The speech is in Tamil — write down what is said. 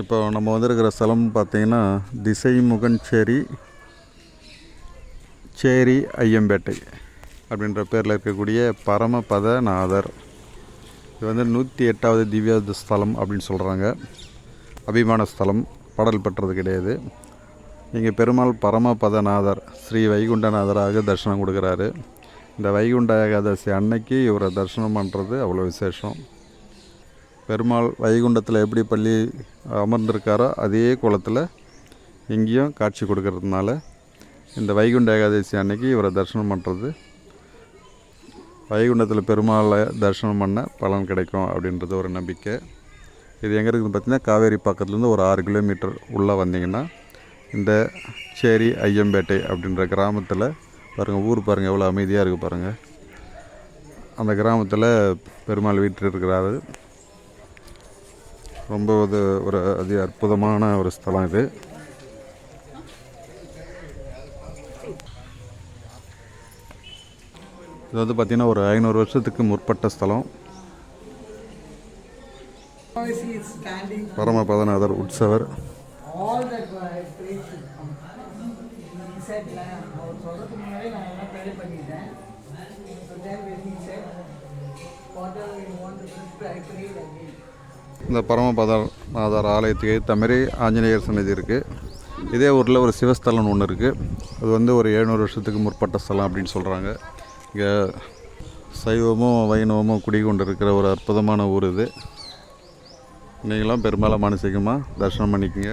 இப்போ நம்ம வந்திருக்கிற ஸ்தலம் பார்த்தீங்கன்னா திசை சேரி சேரி ஐயம்பேட்டை அப்படின்ற பேரில் இருக்கக்கூடிய பரமபதநாதர். இது வந்து நூற்றி எட்டாவது திவ்ய ஸ்தலம் அப்படின்னு சொல்கிறாங்க அபிமான ஸ்தலம் பாடல் பெற்றது கிடையாது. இங்கே பெருமாள் பரமபதநாதர் ஸ்ரீ வைகுண்டநாதராக தரிசனம் கொடுக்குறாரு. இந்த வைகுண்ட ஏகாதசி அன்னைக்கு இவரை தரிசனம் பண்ணுறது அவ்வளோ விசேஷம். பெருமாள் வைகுண்டத்தில் எப்படி பள்ளி அமர்ந்திருக்காரோ அதே குளத்தில் இங்கேயும் காட்சி கொடுக்கறதுனால இந்த வைகுண்ட ஏகாதசி அன்னைக்கு இவரை தரிசனம் பண்ணுறது வைகுண்டத்தில் பெருமாளை தரிசனம் பண்ண பலன் கிடைக்கும் அப்படின்றது ஒரு நம்பிக்கை. இது எங்கே இருக்குதுன்னு பார்த்தீங்கன்னா காவேரி பக்கத்துலேருந்து ஒரு ஆறு கிலோமீட்டர் உள்ளே வந்தீங்கன்னா இந்த சேரி ஐயம்பேட்டை அப்படின்ற கிராமத்தில் பாருங்கள் ஊர் பாருங்கள் எவ்வளோ அமைதியாக இருக்குது பாருங்கள் அந்த கிராமத்தில் பெருமாள் வீட்டில் இருக்கிறாரு. ரொம்ப ஒரு ஒரு அதி அற்புதமான ஒரு ஸ்தலம் இது. இது வந்து பார்த்திங்கன்னா ஒரு ஐநூறு வருஷத்துக்கு முற்பட்ட ஸ்தலம். பரம he பரமபதநாதர் உற்சவர் பண்ணிட்டேன்? Want to pray, I prayed again. இந்த பரமபதநாதர் ஆலயத்துக்கு ஏற்ற மாதிரி ஆஞ்சநேயர் சன்னதி இருக்குது இதே ஊரில் ஒரு சிவஸ்தலம் ஒன்று இருக்குது அது வந்து ஒரு எழுநூறு வருஷத்துக்கு முற்பட்ட ஸ்தலம் அப்படின்னு சொல்கிறாங்க இங்கே சைவமும் வைணவமும் குடிகொண்டு இருக்கிற ஒரு அற்புதமான ஊர் இது. நீங்களும் பெரும்பாலும் மானசீகமாக தரிசனம் பண்ணிக்கோங்க.